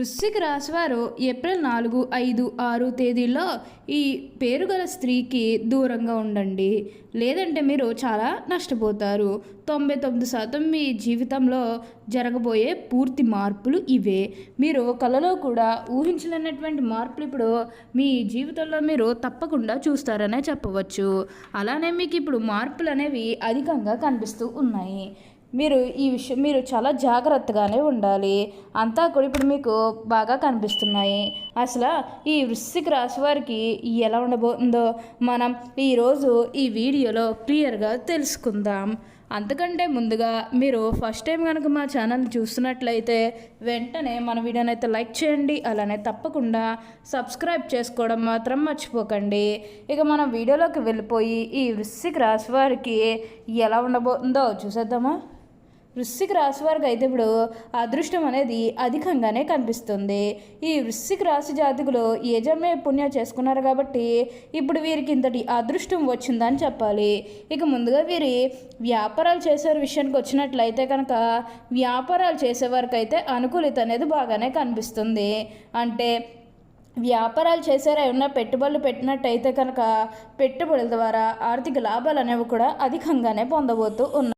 వృశ్చిక రాశివారు ఏప్రిల్ నాలుగు ఐదు ఆరు తేదీల్లో ఈ పేరు గల స్త్రీకి దూరంగా ఉండండి. లేదంటే మీరు చాలా నష్టపోతారు. తొంభై తొమ్మిది శాతం మీ జీవితంలో జరగబోయే పూర్తి మార్పులు ఇవే. మీరు కళలో కూడా ఊహించలేనటువంటి మార్పులు ఇప్పుడు మీ జీవితంలో మీరు తప్పకుండా చూస్తారనే చెప్పవచ్చు. అలానే మీకు ఇప్పుడు మార్పులు అనేవి అధికంగా కనిపిస్తూ ఉన్నాయి. మీరు ఈ విషయం మీరు చాలా జాగ్రత్తగానే ఉండాలి. అంతా కూడా ఇప్పుడు మీకు బాగా కనిపిస్తున్నాయి. అసలు ఈ వృశ్చిక రాశి వారికి ఎలా ఉండబోతుందో మనం ఈరోజు ఈ వీడియోలో క్లియర్గా తెలుసుకుందాం. అంతకంటే ముందుగా మీరు ఫస్ట్ టైం కనుక మా ఛానల్ చూస్తున్నట్లయితే వెంటనే మన వీడియోని అయితే లైక్ చేయండి అలానే తప్పకుండా సబ్స్క్రైబ్ చేసుకోవడం మాత్రం మర్చిపోకండి. ఇక మనం వీడియోలోకి వెళ్ళిపోయి ఈ వృశ్చిక రాశి వారికి ఎలా ఉండబోతుందో చూసేద్దామా? వృశ్చిక రాశి వారికి అయితే ఇప్పుడు అదృష్టం అనేది అధికంగానే కనిపిస్తుంది. ఈ వృశ్చిక రాశి జాతకులు యజమే పుణ్యం చేసుకున్నారు కాబట్టి ఇప్పుడు వీరికి ఇంతటి అదృష్టం వచ్చిందని చెప్పాలి. ఇక ముందుగా వీరి వ్యాపారాలు చేసే విషయానికి వచ్చినట్లయితే కనుక వ్యాపారాలు చేసేవారికి అయితే అనుకూలిత అనేది బాగానే కనిపిస్తుంది. అంటే వ్యాపారాలు చేసారా ఏమన్నా పెట్టుబడులు పెట్టినట్టయితే కనుక పెట్టుబడుల ద్వారా ఆర్థిక లాభాలు అనేవి కూడా అధికంగానే పొందబోతూ ఉన్నాయి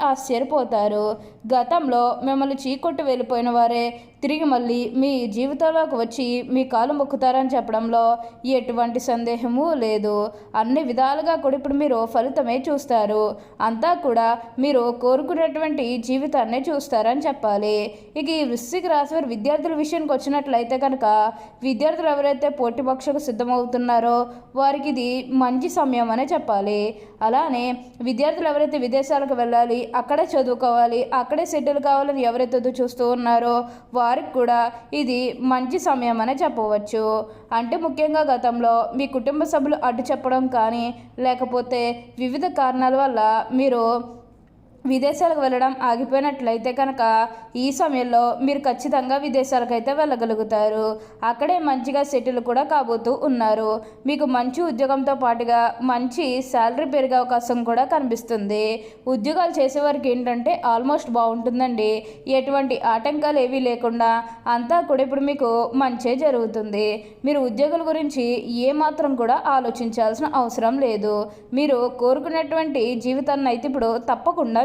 ఆశ్చర్యపోతారు. గతంలో మిమ్మల్ని చీకొట్టు వెళ్ళిపోయిన వారే తిరిగి మళ్ళీ మీ జీవితంలోకి వచ్చి మీ కాలు మొక్కుతారని చెప్పడంలో ఎటువంటి సందేహము లేదు. అన్ని విధాలుగా కూడా ఇప్పుడు మీరు ఫలితమే చూస్తారు. అంతా కూడా మీరు కోరుకునేటువంటి జీవితాన్ని చూస్తారని చెప్పాలి. ఇక ఈ వృశ్చిక రాశి వారి విద్యార్థుల విషయానికి వచ్చినట్లయితే కనుక విద్యార్థులు ఎవరైతే పోటీ పక్షకు సిద్ధమవుతున్నారో వారికి ఇది మంచి సమయం అనే చెప్పాలి. అలానే విద్యార్థులు ఎవరైతే విదేశాలకు వెళ్ళాలి అక్కడే చదువుకోవాలి అక్కడే సెటిల్ కావాలని ఎవరైతే చూస్తూ ఉన్నారో వారికి కూడా ఇది మంచి సమయం అనే చెప్పవచ్చు. అంటే ముఖ్యంగా గతంలో మీ కుటుంబ సభ్యులు అడ్డు చెప్పడం కానీ లేకపోతే వివిధ కారణాల వల్ల మీరు విదేశాలకు వెళ్ళడం ఆగిపోయినట్లయితే కనుక ఈ సమయంలో మీరు ఖచ్చితంగా విదేశాలకు అయితే వెళ్ళగలుగుతారు. అక్కడే మంచిగా సెటిల్ కూడా కాబోతూ ఉన్నారు. మీకు మంచి ఉద్యోగంతో పాటుగా మంచి శాలరీ పెరిగే అవకాశం కూడా కనిపిస్తుంది. ఉద్యోగాలు చేసేవారికి ఏంటంటే ఆల్మోస్ట్ బాగుంటుందండి. ఎటువంటి ఆటంకాలు ఏవీ లేకుండా అంతా కూడా ఇప్పుడు మీకు మంచే జరుగుతుంది. మీరు ఉద్యోగుల గురించి ఏమాత్రం కూడా ఆలోచించాల్సిన అవసరం లేదు. మీరు కోరుకున్నటువంటి జీవితాన్ని అయితే ఇప్పుడు తప్పకుండా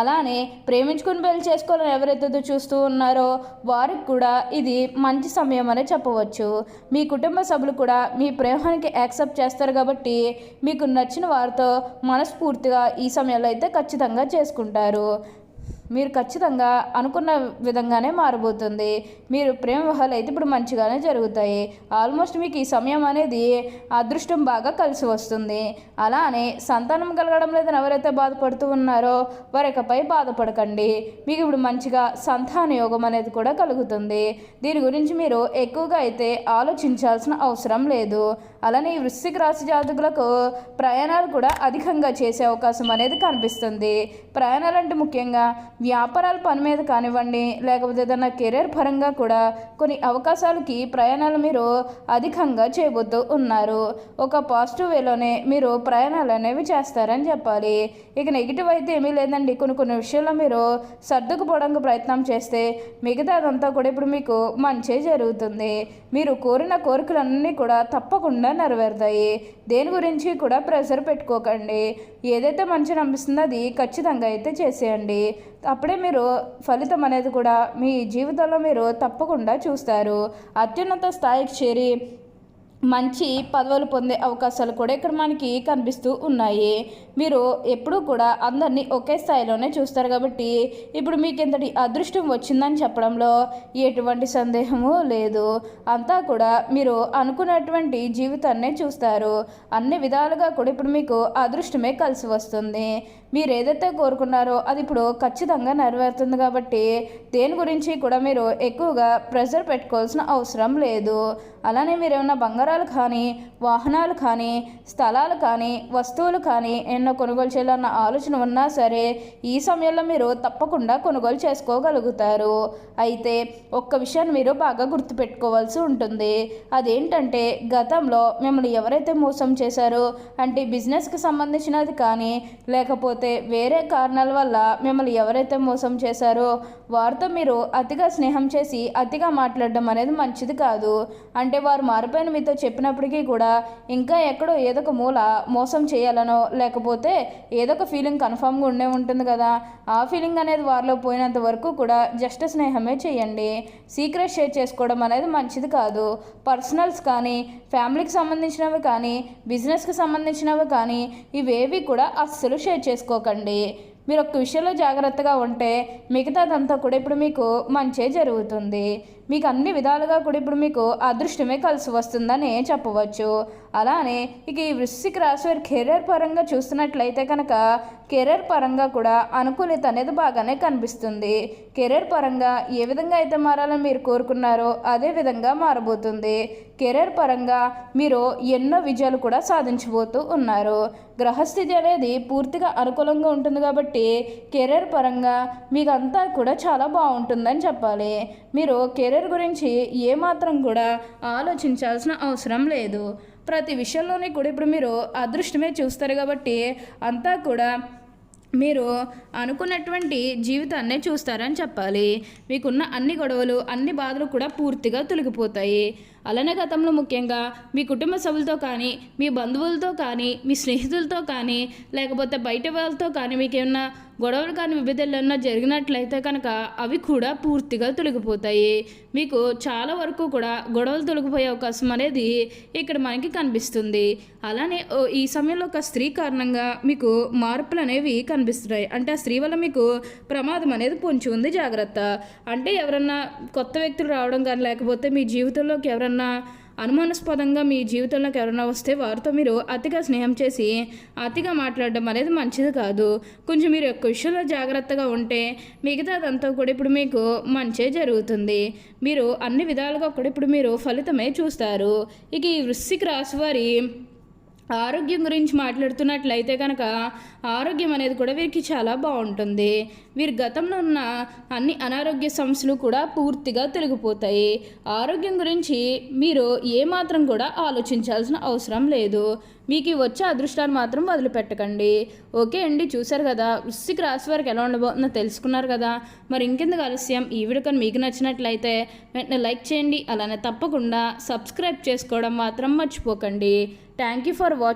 అలానే ప్రేమించుకుని పెళ్ళి చేసుకోవాలని ఎవరైతే చూస్తూ ఉన్నారో వారికి కూడా ఇది మంచి సమయం అనే చెప్పవచ్చు. మీ కుటుంబ సభ్యులు కూడా మీ ప్రేమానికి యాక్సెప్ట్ చేస్తారు కాబట్టి మీకు నచ్చిన వారితో మనస్ఫూర్తిగా ఈ సమయంలో అయితే ఖచ్చితంగా చేసుకుంటారు. మీరు ఖచ్చితంగా అనుకున్న విధంగానే మారబోతుంది. మీరు ప్రేమ వివాహాలు అయితే ఇప్పుడు మంచిగానే జరుగుతాయి. ఆల్మోస్ట్ మీకు ఈ సమయం అనేది అదృష్టం బాగా కలిసి వస్తుంది. అలానే సంతానం కలగడం లేదని ఎవరైతే బాధపడుతూ ఉన్నారో వారికపై బాధపడకండి. మీకు ఇప్పుడు మంచిగా సంతాన యోగం అనేది కూడా కలుగుతుంది. దీని గురించి మీరు ఎక్కువగా అయితే ఆలోచించాల్సిన అవసరం లేదు. అలానే ఈ వృశ్చిక రాశి జాతకులకు ప్రయాణాలు కూడా అధికంగా చేసే అవకాశం అనేది కనిపిస్తుంది. ప్రయాణాలు అంటే ముఖ్యంగా వ్యాపారాల పని మీద కానివ్వండి లేకపోతే ఏదైనా కెరీర్ పరంగా కూడా కొన్ని అవకాశాలకి ప్రయాణాలు మీరు అధికంగా చేయబోతూ ఉన్నారు. ఒక పాజిటివ్ వేలోనే మీరు ప్రయాణాలు అనేవి చేస్తారని చెప్పాలి. ఇక నెగిటివ్ అయితే ఏమీ లేదండి. కొన్ని కొన్ని విషయాల్లో మీరు సర్దుకుపోవడానికి ప్రయత్నం చేస్తే మిగతా అదంతా కూడా ఇప్పుడు మీకు మంచి జరుగుతుంది. మీరు కోరిన కోరికలన్నీ కూడా తప్పకుండా నెరవేరుతాయి దేని గురించి కూడా ప్రెషర్ పెట్టుకోకండి. ఏదైతే మంచి అనిపిస్తుందో అది ఖచ్చితంగా అయితే చేసేయండి. అప్పుడే మీరు ఫలితం అనేది కూడా మీ జీవితంలో మీరు తప్పకుండా చూస్తారు. అత్యున్నత స్థాయికి చేరి మంచి పదవులు పొందే అవకాశాలు కూడా ఇక్కడ మనకి కనిపిస్తూ ఉన్నాయి. మీరు ఎప్పుడూ కూడా అందరినీ ఒకే స్థాయిలోనే చూస్తారు కాబట్టి ఇప్పుడు మీకు ఇంతటి అదృష్టం వచ్చిందని చెప్పడంలో ఎటువంటి సందేహము లేదు. అంతా కూడా మీరు అనుకున్నటువంటి జీవితాన్నే చూస్తారు. అన్ని విధాలుగా కూడా ఇప్పుడు మీకు అదృష్టమే కలిసి వస్తుంది. మీరు ఏదైతే కోరుకున్నారో అది ఇప్పుడు ఖచ్చితంగా నెరవేరుతుంది కాబట్టి దేని గురించి కూడా మీరు ఎక్కువగా ప్రెషర్ పెట్టుకోవాల్సిన అవసరం లేదు. అలానే మీరు ఏమైనా బంగారాలు కానీ వాహనాలు కానీ స్థలాలు కానీ వస్తువులు కానీ ఎన్నో కొనుగోలు చేయాలన్న ఆలోచన ఉన్నా సరే ఈ సమయంలో మీరు తప్పకుండా కొనుగోలు చేసుకోగలుగుతారు. అయితే ఒక్క విషయాన్ని మీరు బాగా గుర్తుపెట్టుకోవాల్సి ఉంటుంది. అదేంటంటే గతంలో మిమ్మల్ని ఎవరైతే మోసం చేశారో అంటే బిజినెస్కి సంబంధించినది కానీ లేకపోతే వేరే కారణాల వల్ల మిమ్మల్ని ఎవరైతే మోసం చేశారో వారితో మీరు అతిగా స్నేహం చేసి అతిగా మాట్లాడడం అనేది మంచిది కాదు. అంటే వారు మారిపోయిన మీతో చెప్పినప్పటికీ కూడా ఇంకా ఎక్కడో ఏదో ఒక మూల మోసం చేయాలనో లేకపోతే ఏదో ఒక ఫీలింగ్ కన్ఫామ్గా ఉండే ఉంటుంది కదా. ఆ ఫీలింగ్ అనేది వారిలో పోయినంత వరకు కూడా జస్ట్ స్నేహమే చేయండి. సీక్రెట్ షేర్ చేసుకోవడం అనేది మంచిది కాదు. పర్సనల్స్ కానీ ఫ్యామిలీకి సంబంధించినవి కానీ బిజినెస్కి సంబంధించినవి కానీ ఇవేవి కూడా అస్సలు షేర్ చేసుకోకండి. మీరు ఒక్క విషయంలో జాగ్రత్తగా ఉంటే మిగతాదంతా కూడా ఇప్పుడు మీకు మంచే జరుగుతుంది. మీకు అన్ని విధాలుగా కూడా ఇప్పుడు మీకు అదృష్టమే కలిసి వస్తుందని చెప్పవచ్చు. అలానే ఇక ఈ వృశ్చిక రాశి వారి కెరీర్ పరంగా చూస్తున్నట్లయితే కనుక కెరీర్ పరంగా కూడా అనుకూలత అనేది బాగానే కనిపిస్తుంది. కెరీర్ పరంగా ఏ విధంగా అయితే మారాలని మీరు కోరుకున్నారో అదే విధంగా మారబోతుంది. కెరీర్ పరంగా మీరు ఎన్నో విజయాలు కూడా సాధించబోతూ ఉన్నారు. గ్రహస్థితి అనేది పూర్తిగా అనుకూలంగా ఉంటుంది కాబట్టి కెరీర్ పరంగా మీకు అంతా కూడా చాలా బాగుంటుందని చెప్పాలి. మీరు కెరీర్ గురించి ఏమాత్రం కూడా ఆలోచించాల్సిన అవసరం లేదు. ప్రతి విషయంలోనే కూడా ఇప్పుడు మీరు అదృష్టమే చూస్తారు కాబట్టి అంతా కూడా మీరు అనుకున్నటువంటి జీవితాన్నే చూస్తారని చెప్పాలి. మీకున్న అన్ని గొడవలు అన్ని బాధలు కూడా పూర్తిగా తొలగిపోతాయి. అలానే గతంలో ముఖ్యంగా మీ కుటుంబ సభ్యులతో కానీ మీ బంధువులతో కానీ మీ స్నేహితులతో కానీ లేకపోతే బయట వాళ్ళతో కానీ మీకేమన్నా గొడవలు కానీ విభేదాలు జరిగినట్లయితే కనుక అవి కూడా పూర్తిగా తొలగిపోతాయి. మీకు చాలా వరకు కూడా గొడవలు తొలగిపోయే అవకాశం అనేది ఇక్కడ మనకి కనిపిస్తుంది. అలానే ఓ ఈ సమయంలో ఒక స్త్రీ కారణంగా మీకు మార్పులు అనేవి కనిపిస్తున్నాయి. అంటే ఆ స్త్రీ వల్ల మీకు ప్రమాదం అనేది పొంచి ఉంది జాగ్రత్త. అంటే ఎవరన్నా కొత్త వ్యక్తులు రావడం కానీ లేకపోతే మీ జీవితంలోకి ఎవరన్నా అనుమానాస్పదంగా మీ జీవితంలోకి ఎవరైనా వస్తే వారితో మీరు అతిగా స్నేహం చేసి అతిగా మాట్లాడడం అనేది మంచిది కాదు. కొంచెం మీరు యొక్క విషయంలో జాగ్రత్తగా ఉంటే మిగతాదంతా కూడా ఇప్పుడు మీకు మంచే జరుగుతుంది. మీరు అన్ని విధాలుగా కూడా ఇప్పుడు మీరు ఫలితమే చూస్తారు. ఇక ఈ వృశ్చిక రాశి వారి ఆరోగ్యం గురించి మాట్లాడుతున్నట్లయితే కనుక ఆరోగ్యం అనేది కూడా వీరికి చాలా బాగుంటుంది. వీరి గతంలో ఉన్న అన్ని అనారోగ్య సమస్యలు కూడా పూర్తిగా తొలగిపోతాయి. ఆరోగ్యం గురించి మీరు ఏమాత్రం కూడా ఆలోచించాల్సిన అవసరం లేదు. మీకు ఈ వచ్చే అదృష్టాన్ని మాత్రం వదిలిపెట్టకండి. ఓకే అండి చూశారు కదా వృశ్చిక రాశి వారికి ఎలా ఉండబోతుందో తెలుసుకున్నారు కదా. మరి ఇంకెందుకు ఆలస్యం? ఈ వీడియో కానీ మీకు నచ్చినట్లయితే వెంటనే లైక్ చేయండి అలానే తప్పకుండా సబ్స్క్రైబ్ చేసుకోవడం మాత్రం మర్చిపోకండి. Thank you for watching